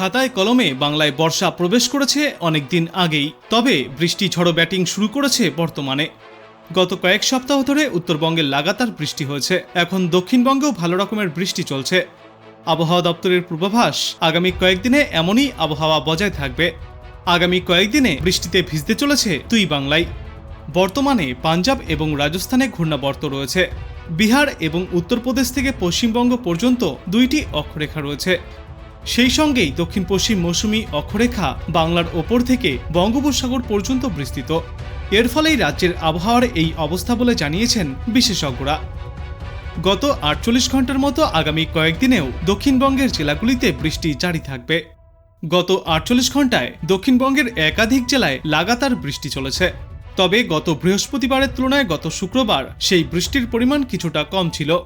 খাতায় কলমে বাংলায় বর্ষা প্রবেশ করেছে অনেক দিন আগেই। তবে বৃষ্টি ঝড়ো ব্যাটিং শুরু করেছে বর্তমানে। গত কয়েক সপ্তাহ ধরে উত্তরবঙ্গে লাগাতার বৃষ্টি হয়েছে। এখন দক্ষিণবঙ্গেও ভালো রকমের বৃষ্টি চলছে। আবহাওয়া দপ্তরের পূর্বাভাস, আগামী কয়েকদিনে এমনই আবহাওয়া বজায় থাকবে। আগামী কয়েকদিনে বৃষ্টিতে ভিজতে চলেছে দুই বাংলায়। বর্তমানে পাঞ্জাব এবং রাজস্থানে ঘূর্ণাবর্ত রয়েছে। বিহার এবং উত্তরপ্রদেশ থেকে পশ্চিমবঙ্গ পর্যন্ত দুইটি অক্ষরেখা রয়েছে। সেই সঙ্গেই দক্ষিণ পশ্চিম মৌসুমি অক্ষরেখা বাংলার ওপর থেকে বঙ্গোপসাগর পর্যন্ত বিস্তৃত। এর ফলেই রাজ্যের আবহাওয়ার এই অবস্থা বলে জানিয়েছেন বিশেষজ্ঞরা। গত আটচল্লিশ ঘণ্টার মতো আগামী কয়েকদিনেও দক্ষিণবঙ্গের জেলাগুলিতে বৃষ্টি জারি থাকবে। গত আটচল্লিশ ঘন্টায় দক্ষিণবঙ্গের একাধিক জেলায় লাগাতার বৃষ্টি চলেছে। তবে গত বৃহস্পতিবারের তুলনায় গত শুক্রবার সেই বৃষ্টির পরিমাণ কিছুটা কম ছিল।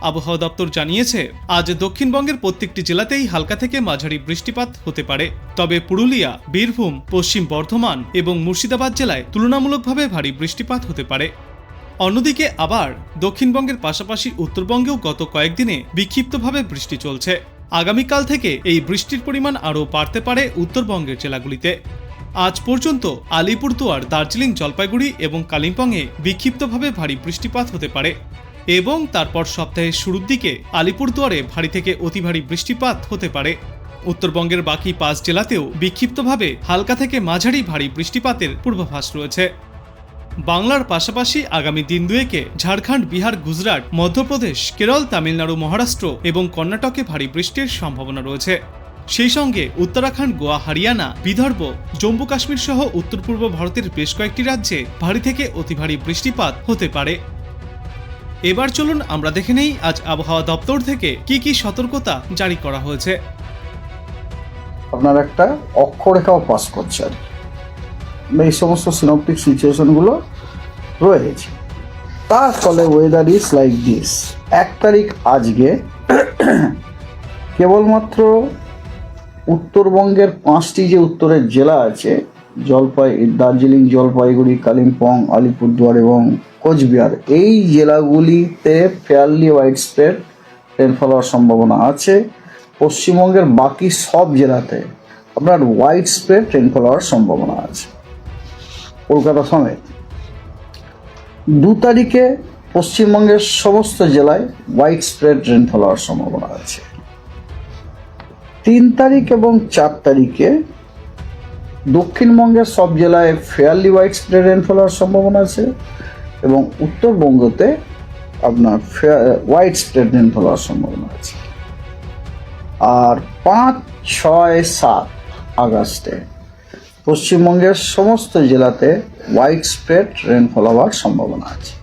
আবহাওয়া দপ্তর জানিয়েছে, আজ দক্ষিণবঙ্গের প্রত্যেকটি জেলাতেই হালকা থেকে মাঝারি বৃষ্টিপাত হতে পারে। তবে পুরুলিয়া, বীরভূম, পশ্চিম বর্ধমান এবং মুর্শিদাবাদ জেলায় তুলনামূলকভাবে ভারী বৃষ্টিপাত হতে পারে। অন্যদিকে আবার দক্ষিণবঙ্গের পাশাপাশি উত্তরবঙ্গেও গত কয়েকদিনে বিক্ষিপ্তভাবে বৃষ্টি চলছে। আগামীকাল থেকে এই বৃষ্টির পরিমাণ আরও বাড়তে পারে উত্তরবঙ্গের জেলাগুলিতে। আজ পর্যন্ত আলিপুরদুয়ার, দার্জিলিং, জলপাইগুড়ি এবং কালিম্পংয়ে বিক্ষিপ্তভাবে ভারী বৃষ্টিপাত হতে পারে। এবং তারপর সপ্তাহের শুরুর দিকে আলিপুরদুয়ারে ভারী থেকে অতি ভারী বৃষ্টিপাত হতে পারে। উত্তরবঙ্গের বাকি পাঁচ জেলাতেও বিক্ষিপ্তভাবে হালকা থেকে মাঝারি ভারী বৃষ্টিপাতের পূর্বাভাস রয়েছে। বাংলার পাশাপাশি আগামী দিন দুয়েকে ঝাড়খণ্ড, বিহার, গুজরাট, মধ্যপ্রদেশ, কেরল, তামিলনাড়ু, মহারাষ্ট্র এবং কর্ণাটকে ভারী বৃষ্টির সম্ভাবনা রয়েছে। সেই সঙ্গে উত্তরাখণ্ড, গোয়া, হরিয়ানা, বিদর্ভ, জম্মু, কাশ্মীর সহ উত্তর পূর্ব ভারতের বেশ কয়েকটি রাজ্যে ভারী থেকে অতি ভারী বৃষ্টিপাত হতে পারে। এবার চলুন আমরা দেখে নেই আজ আবহাওয়া দপ্তর থেকে কি কি সতর্কতা জারি করা হয়েছে। আপনার একটা অক্ষরেখাও পাস করছে আর এই সমস্ত সিনপটিক সিচুয়েশনগুলো রয়েছে। তার ফলে ওয়েদার ইজ লাইক দিস এক তারিখ আজকে কেবলমাত্র উত্তরবঙ্গের পাঁচটি যে উত্তরের জেলা আছে, জলপাই দার্জিলিং, জলপাইগুড়ি, কালিম্পং, আলিপুরদুয়ার এবং কোচবিহার। এই জেলাগুলিতে ফেয়ারলি ওয়াইড স্প্রেড রেনফল হওয়ার সম্ভাবনা আছে। পশ্চিমবঙ্গের বাকি সব জেলাতে আপনার ওয়াইড স্প্রেড রেনফল হওয়ার সম্ভাবনা আছে। কলকাতা সমেত। দু তারিখে পশ্চিমবঙ্গের সমস্ত জেলায় ওয়াইড স্প্রেড রেনফল হওয়ার সম্ভাবনা আছে। তিন তারিখ এবং চার তারিখে দক্ষিণবঙ্গের সব জেলায় ফেয়ারলি ওয়াইড স্প্রেড রেনফল হওয়ার সম্ভাবনা আছে। এবং উত্তরবঙ্গতে আপনার হোয়াইট স্প্রেড রেনফল হওয়ার সম্ভাবনা আছে। আর পাঁচ, ছয়, সাত আগস্টে পশ্চিমবঙ্গের সমস্ত জেলাতে হোয়াইট স্প্রেড রেনফল হওয়ার সম্ভাবনা আছে।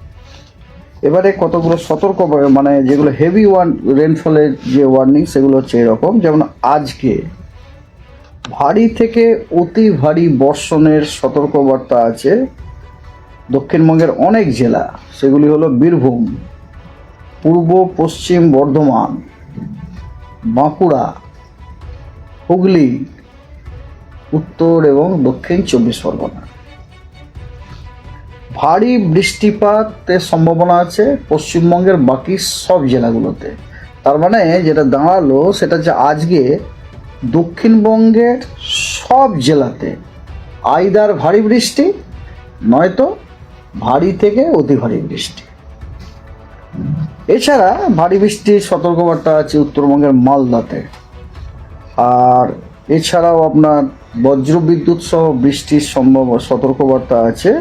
এবারে কতগুলো সতর্ক মানে যেগুলো হেভি ওয়ান রেনফলের যে ওয়ার্নিং সেগুলো হচ্ছে এরকম। যেমন আজকে ভারী থেকে অতি ভারী বর্ষণের সতর্কবার্তা আছে দক্ষিণবঙ্গের অনেক জেলা, সেগুলি হলো বীরভূম, পূর্ব, পশ্চিম বর্ধমান, বাঁকুড়া, হুগলি, উত্তর এবং দক্ষিণ চব্বিশ পরগনা। ভারী বৃষ্টিপাতের সম্ভাবনা আছে পশ্চিমবঙ্গের বাকি সব জেলাগুলোতে। তার মানে যেটা দাঁড়াল সেটা হচ্ছে আজকে দক্ষিণবঙ্গের সব জেলাতে আইদার ভারী বৃষ্টি, নয়তো ভারী থেকে অতি ভারী বৃষ্টি। এছাড়া ভারী বৃষ্টির সতর্কবার্তা আছে উত্তরবঙ্গের মালদাতে। আর এছাড়াও আপনার বজ্রবিদ্যুৎ সহ বৃষ্টির সম্ভব সতর্কবার্তা আছে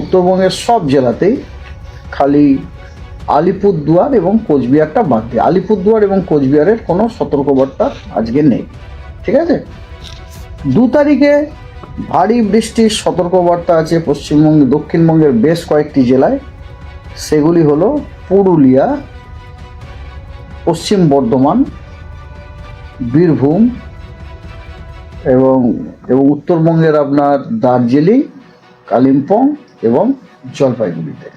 উত্তরবঙ্গের সব জেলাতেই। খালি আলিপুরদুয়ার এবং কোচবিহারটা বাদ দিয়ে। আলিপুরদুয়ার এবং কোচবিহারের কোনো সতর্কবার্তা আজকে নেই। ঠিক আছে? দু তারিখে ভারী বৃষ্টির সতর্কবার্তা আছে পশ্চিমবঙ্গ দক্ষিণবঙ্গের বেশ কয়েকটি জেলায়। সেগুলি হলো পুরুলিয়া, পশ্চিম বর্ধমান, বীরভূম এবং এবং উত্তরবঙ্গের আপনার দার্জিলিং, কালিম্পং এবং জলপাইগুড়িতে।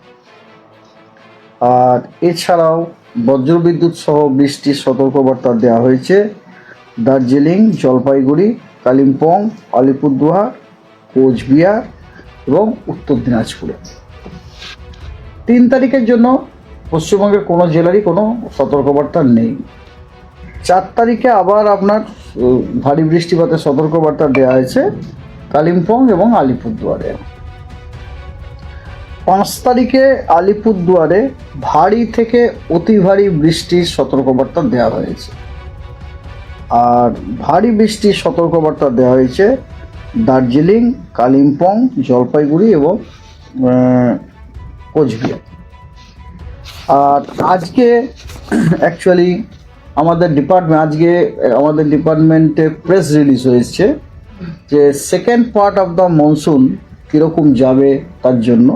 আর এছাড়াও বজ্রবিদ্যুৎ সহ বৃষ্টির সতর্কবার্তা দেওয়া হয়েছে। দার্জিলিং, জলপাইগুড়ি কালিম্পং, আলিপুরদুয়ার, কোচবিহার এবং উত্তর দিনাজপুরে। তিন তারিখের জন্য পশ্চিমবঙ্গের কোনো জেলারই কোনো সতর্কবার্তা নেই। চার তারিখে আবার আপনার ভারী বৃষ্টিপাতের সতর্কবার্তা দেওয়া হয়েছে কালিম্পং এবং আলিপুরদুয়ারে। পাঁচ তারিখে আলিপুরদুয়ারে ভারী থেকে অতি ভারী বৃষ্টির সতর্কবার্তা দেওয়া হয়েছে। আর ভারী বৃষ্টির সতর্কবার্তা দেওয়া হয়েছে দার্জিলিং, কালিম্পং, জলপাইগুড়ি এবং কোচবিহার। আর আজকে অ্যাকচুয়ালি আমাদের ডিপার্টমেন্ট আজকে আমাদের ডিপার্টমেন্টে প্রেস রিলিজ হয়েছে যে second part of the monsoon কীরকম যাবে তার জন্য।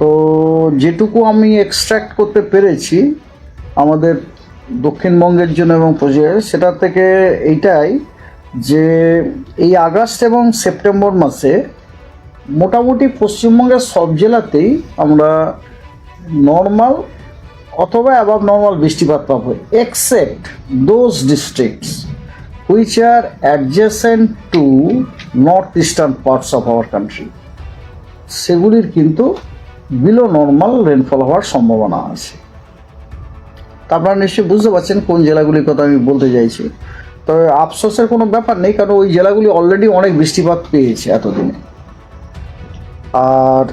তো যেটুকু আমি এক্সট্র্যাক্ট করতে পেরেছি, আমাদের দক্ষিণবঙ্গের জন্য এবং পশ্চিমবঙ্গের সেটা থেকে এইটাই যে এই আগস্ট এবং সেপ্টেম্বর মাসে মোটামুটি পশ্চিমবঙ্গের সব জেলাতেই আমরা নর্মাল অথবা অ্যাবাভ নর্মাল বৃষ্টিপাত পাবো except those districts which are adjacent to north eastern parts of our country সেগুলির কিন্তু বিলো নর্মাল রেনফল হওয়ার সম্ভাবনা আছে। আপনারা নিশ্চয়ই বুঝতে পারছেন কোন জেলাগুলির কথা আমি বলতে চাইছি। তবে আফসোসের কোনো ব্যাপার নেই, কারণ ওই জেলাগুলি অলরেডি অনেক বৃষ্টিপাত পেয়েছে এতদিনে। আর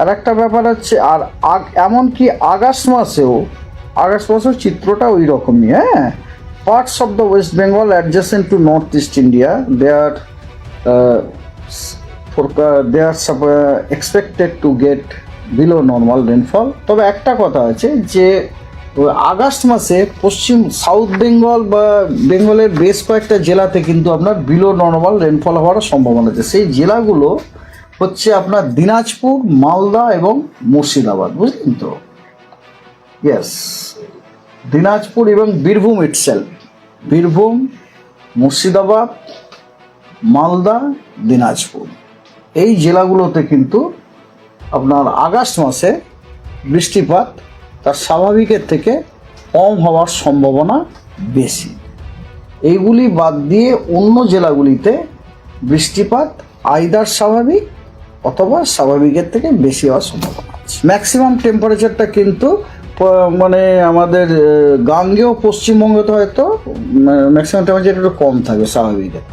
আর একটা ব্যাপার হচ্ছে, আর এমনকি আগস্ট মাসেও আগস্ট মাসেও চিত্রটা ওই রকমই হ্যাঁ? Parts of the West Bengal adjacent to north east India they are they are expected to get below normal rainfall তবে একটা কথা আছে যে ওই আগস্ট মাসে পশ্চিম সাউথ বেঙ্গল বা বেঙ্গলের বেশ কয়েকটা জেলাতে কিন্তু আপনার বিলো নর্মাল রেনফল হওয়ার সম্ভাবনা আছে। সেই জেলাগুলো হচ্ছে আপনার দিনাজপুর, মালদা এবং মুর্শিদাবাদ, বুঝলেন তো? ইয়েস দিনাজপুর এবং বীরভূম ইটসেলফ বীরভূম, মুর্শিদাবাদ, মালদা, দিনাজপুর। এই জেলাগুলোতে কিন্তু আপনার আগস্ট মাসে বৃষ্টিপাত তার স্বাভাবিকের থেকে কম হওয়ার সম্ভাবনা বেশি। এইগুলি বাদ দিয়ে অন্য জেলাগুলিতে বৃষ্টিপাত আইদার স্বাভাবিক অথবা স্বাভাবিকের থেকে বেশি হওয়ার সম্ভাবনা আছে। ম্যাক্সিমাম টেম্পারেচারটা কিন্তু মানে আমাদের গাঙ্গেয় পশ্চিমবঙ্গতে হয়তো ম্যাক্সিমাম টেম্পারেচার একটু কম থাকবে স্বাভাবিকের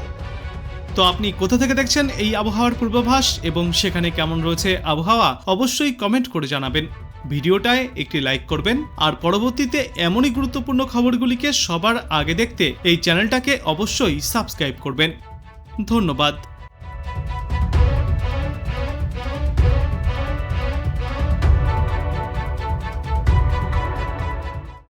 তো আপনি কোথা থেকে দেখছেন এই আবহাওয়ার পূর্বাভাস এবং সেখানে কেমন রয়েছে আবহাওয়া, অবশ্যই কমেন্ট করে জানাবেন। ভিডিওটায় একটি লাইক করবেন। আর পরবর্তীতে এমনই গুরুত্বপূর্ণ খবরগুলিকে সবার আগে দেখতে এই চ্যানেলটাকে অবশ্যই সাবস্ক্রাইব করবেন। ধন্যবাদ।